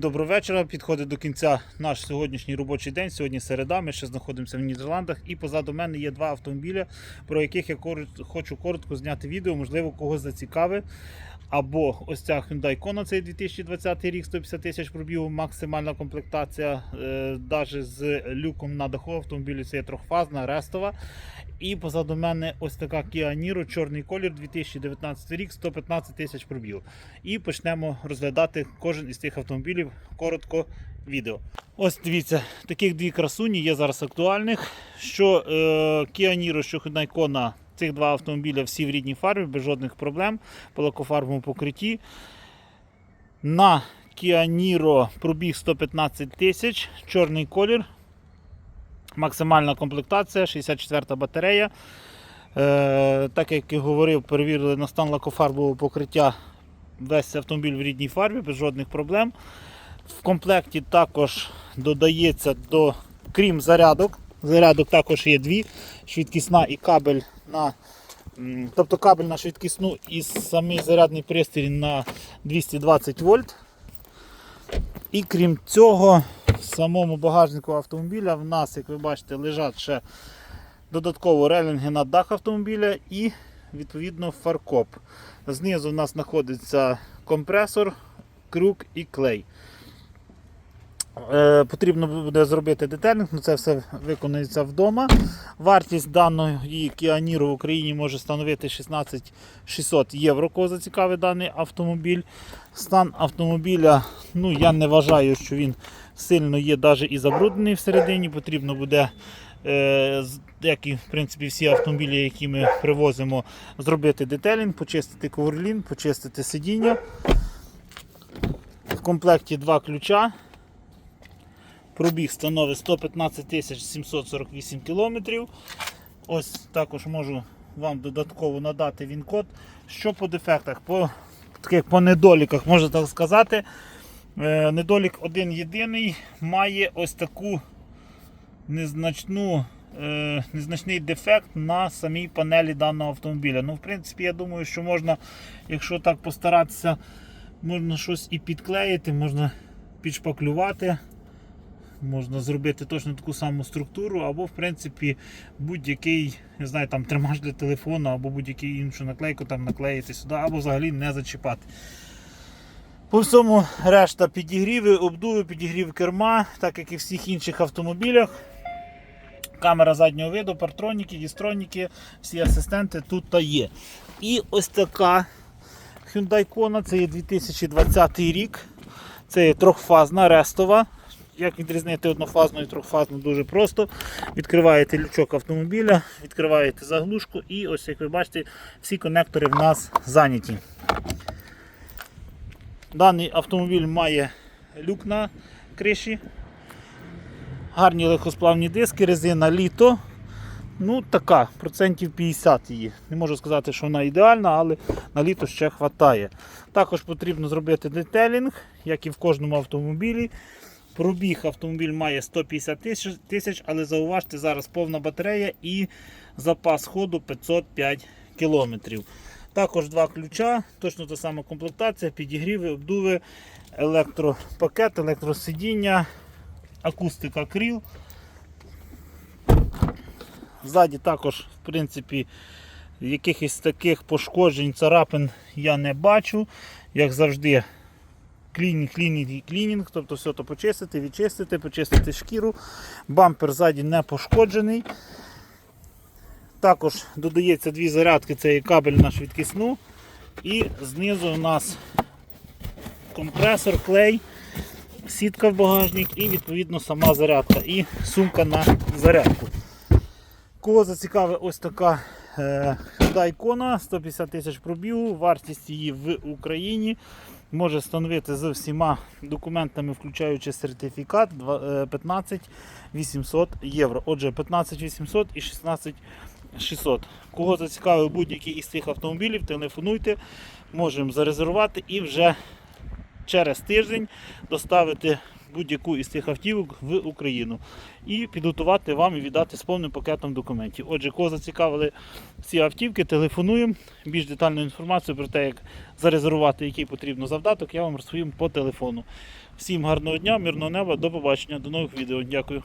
Всім доброго вечора. Підходить до кінця наш сьогоднішній робочий день. Сьогодні середа. Ми ще знаходимося в Нідерландах. І позаду мене є два автомобіля, про яких я хочу коротко зняти відео, можливо, когось зацікавить. Або ось ця Hyundai Kona, цей 2020 рік, 150 тисяч пробігу, максимальна комплектація, е, навіть з люком на даху автомобілю, це є трьохфазна, рестова. І позаду мене ось така Kia Niro, чорний колір, 2019 рік, 115 тисяч пробігу. І почнемо розглядати кожен із цих автомобілів коротко відео. Ось дивіться, таких дві красуні є зараз актуальних. Що е, Kia Niro, що Hyundai Kona, цих два автомобіля всі в рідній фарбі, без жодних проблем, по лакофарбовому покритті. На Kia Niro пробіг 115 тисяч, чорний колір. Максимальна комплектація, 64 батарея. Е, так як і говорив, перевірили на стан лакофарбового покриття весь автомобіль в рідній фарбі, без жодних проблем. В комплекті також додається до, крім зарядок, зарядок також є дві, швидкісна і кабель на. Тобто кабель на швидкісну і самий зарядний пристрій на 220 вольт. І крім цього, самому багажнику автомобіля в нас, як ви бачите, лежать ще додатково релінги на дах автомобіля і відповідно фаркоп. Знизу в нас знаходиться компресор, крюк і клей. Е, потрібно буде зробити детелінг, але це все виконується вдома. Вартість даної Niro в Україні може становити 16 600 євро, кого зацікавить даний автомобіль. Стан автомобіля, ну я не вважаю, що він сильно є навіть і забруднений всередині. Потрібно буде, е, як і в принципі всі автомобілі, які ми привозимо, зробити детелінг, почистити коверлін, почистити сидіння. В комплекті два ключа. Пробіг становить 115 748 кілометрів. Ось також можу вам додатково надати він-код. Що по дефектах, по, таких, по недоліках, можна так сказати. Е, недолік один єдиний має ось таку незначну, е, незначний дефект на самій панелі даного автомобіля. Ну, в принципі, я думаю, що можна, якщо так постаратися, можна щось і підклеїти, можна підшпаклювати. Можна зробити точно таку саму структуру, або, в принципі, будь-який, не знаю, там тримач для телефону, або будь-який іншу наклейку там наклеїти сюди, або взагалі не зачіпати. По всьому решта підігріви, обдуви, підігрів керма, так як і в всіх інших автомобілях. Камера заднього виду, партроніки, дістроніки, всі асистенти тут та є. І ось така Hyundai Kona, це є 2020 рік. Це є трьохфазна, рестова. Як відрізнити однофазну і трьохфазну дуже просто. Відкриваєте лючок автомобіля, відкриваєте заглушку і ось як ви бачите, всі конектори в нас зайняті. Даний автомобіль має люк на криші, гарні легкосплавні диски, резина літо. Ну, така, процентів 50 її. Не можу сказати, що вона ідеальна, але на літо ще вистачає. Також потрібно зробити детелінг, як і в кожному автомобілі. Пробіг автомобіль має 150 тисяч- але зауважте, зараз повна батарея і запас ходу 505 кілометрів. Також два ключа, точно та сама комплектація, підігріви, обдуви, електропакет, електросидіння, акустика кріл. Ззаді також, в принципі, якихось таких пошкоджень, царапин я не бачу. Як завжди, клінінг, клінінг і клінінг, тобто все то почистити, відчистити, почистити шкіру. Бампер ззаді не пошкоджений. Також додається дві зарядки, це є кабель на швидкісну. І знизу у нас компресор, клей, сітка в багажник і відповідно сама зарядка і сумка на зарядку. Кого зацікавить ось така Hyundai Kona, 150 тисяч пробігу, вартість її в Україні може становити з всіма документами, включаючи сертифікат, два- е, 15 800 євро. Отже, 15 800 і 16 600. Кого зацікавив будь-який із цих автомобілів, телефонуйте, можемо зарезервувати і вже через тиждень доставити будь-яку із цих автівок в Україну і підготувати вам і віддати з повним пакетом документів. Отже, кого зацікавили ці автівки, телефонуємо. Більш детальну інформацію про те, як зарезервувати, який потрібно завдаток, я вам розповім по телефону. Всім гарного дня, мирного неба, до побачення, до нових відео. Дякую.